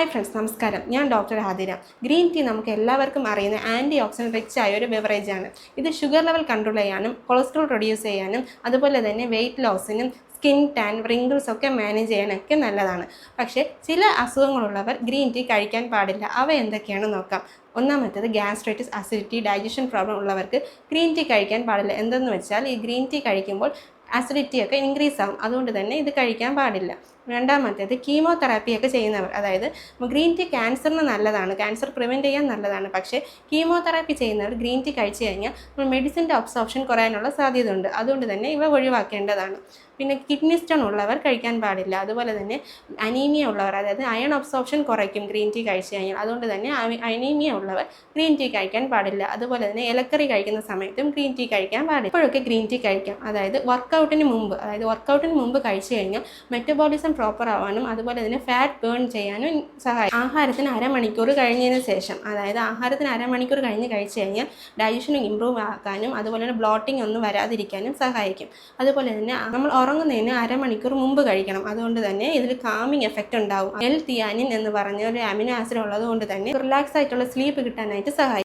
Hi friends നമസ്കാരം. ഞാൻ doctor ഹാദിര green tea നമുക്ക് എല്ലാവർക്കും അറിയുന്ന ആന്റി ഓക്സിഡന്റ് റിച്ച് ആയ ഒരു ബെവറേജ് ആണ്. ഇത് ഷുഗർ ലെവൽ കൺട്രോൾ ചെയ്യാനും കൊളസ്ട്രോൾ റെഡ്യൂസ് ചെയ്യാനും അതുപോലെ തന്നെ വെയിറ്റ് ലോസിനും സ്കിൻ ടാൻ റിങ്കിൾസ് ഒക്കെ മാനേജ് ചെയ്യാനൊക്കെ നല്ലതാണ്. പക്ഷേ ചില അസുഖങ്ങളുള്ളവർ ഗ്രീൻ ടീ കഴിക്കാൻ പാടില്ല. അവ എന്തൊക്കെയാണെന്ന് നോക്കാം. ഒന്നാമത്തേത് ഗ്യാസ്ട്രൈറ്റിസ് അസിഡിറ്റി ഡൈജഷൻ പ്രോബ്ലം ഉള്ളവർക്ക് ഗ്രീൻ ടീ കഴിക്കാൻ പാടില്ല. എന്തെന്ന് വെച്ചാൽ ഈ ഗ്രീൻ ടീ കഴിക്കുമ്പോൾ അസിഡിറ്റി ഒക്കെ ഇൻക്രീസ് ആകും അതുകൊണ്ട് തന്നെ ഇത് കഴിക്കാൻ പാടില്ല. രണ്ടാമത്തേത് കീമോതെറാപ്പി ഒക്കെ ചെയ്യുന്നവർ. അതായത് ഗ്രീൻ ടീ ക്യാൻസറിന് നല്ലതാണ് ക്യാൻസർ പ്രിവെന്റ് ചെയ്യാൻ നല്ലതാണ്. പക്ഷേ കീമോതെറാപ്പി ചെയ്യുന്നവർ ഗ്രീൻ ടീ കഴിച്ചു കഴിഞ്ഞാൽ നമ്മൾ മെഡിസിന്റെ അബ്സോർപ്ഷൻ കുറയാനുള്ള സാധ്യത ഉണ്ട് അതുകൊണ്ട് തന്നെ ഇവ ഒഴിവാക്കേണ്ടതാണ്. പിന്നെ കിഡ്നി സ്റ്റോൺ ഉള്ളവർ കഴിക്കാൻ പാടില്ല. അതുപോലെ തന്നെ അനീമിയ ഉള്ളവർ അതായത് അയൺ അബ്സോർപ്ഷൻ കുറയ്ക്കും ഗ്രീൻ ടീ കഴിച്ചു കഴിഞ്ഞാൽ. അതുകൊണ്ട് തന്നെ അനീമിയ ഉള്ളവർ ഗ്രീൻ ടീ കഴിക്കാൻ പാടില്ല. അതുപോലെ തന്നെ ഇലക്കറി കഴിക്കുന്ന സമയത്തും ഗ്രീൻ ടീ കഴിക്കാൻ പാടില്ല. ഇപ്പോഴൊക്കെ ഗ്രീൻ ടീ കഴിക്കാം. അതായത് വർക്കൗട്ടിന് മുമ്പ് അതായത് വർക്കൗട്ടിന് മുമ്പ് കഴിച്ചു കഴിഞ്ഞാൽ മെറ്റബോളിസം പ്രോപ്പർ ആവാനും അതുപോലെ തന്നെ ഫാറ്റ് ബേൺ ചെയ്യാനും സഹായിക്കും. ആഹാരത്തിന് അരമണിക്കൂർ കഴിഞ്ഞതിന് ശേഷം അതായത് ആഹാരത്തിന് അരമണിക്കൂർ കഴിഞ്ഞ് കഴിച്ചു കഴിഞ്ഞാൽ ഡൈജഷനും ഇമ്പ്രൂവ് ആക്കാനും അതുപോലെ തന്നെ ബ്ലോട്ടിംഗ് ഒന്നും വരാതിരിക്കാനും സഹായിക്കും. അതുപോലെ തന്നെ നമ്മൾ ഉറങ്ങുന്നതിന് അരമണിക്കൂർ മുമ്പ് കഴിക്കണം. അതുകൊണ്ട് തന്നെ ഇതിൽ കാമിങ് എഫക്റ്റ് ഉണ്ടാവും. എൽ തിയാനിൻ എന്ന് പറഞ്ഞ ഒരു അമിനോ ആസിഡ് ഉള്ളത് കൊണ്ട് തന്നെ റിലാക്സ് ആയിട്ടുള്ള സ്ലീപ്പ് കിട്ടാനായിട്ട് സഹായിക്കും.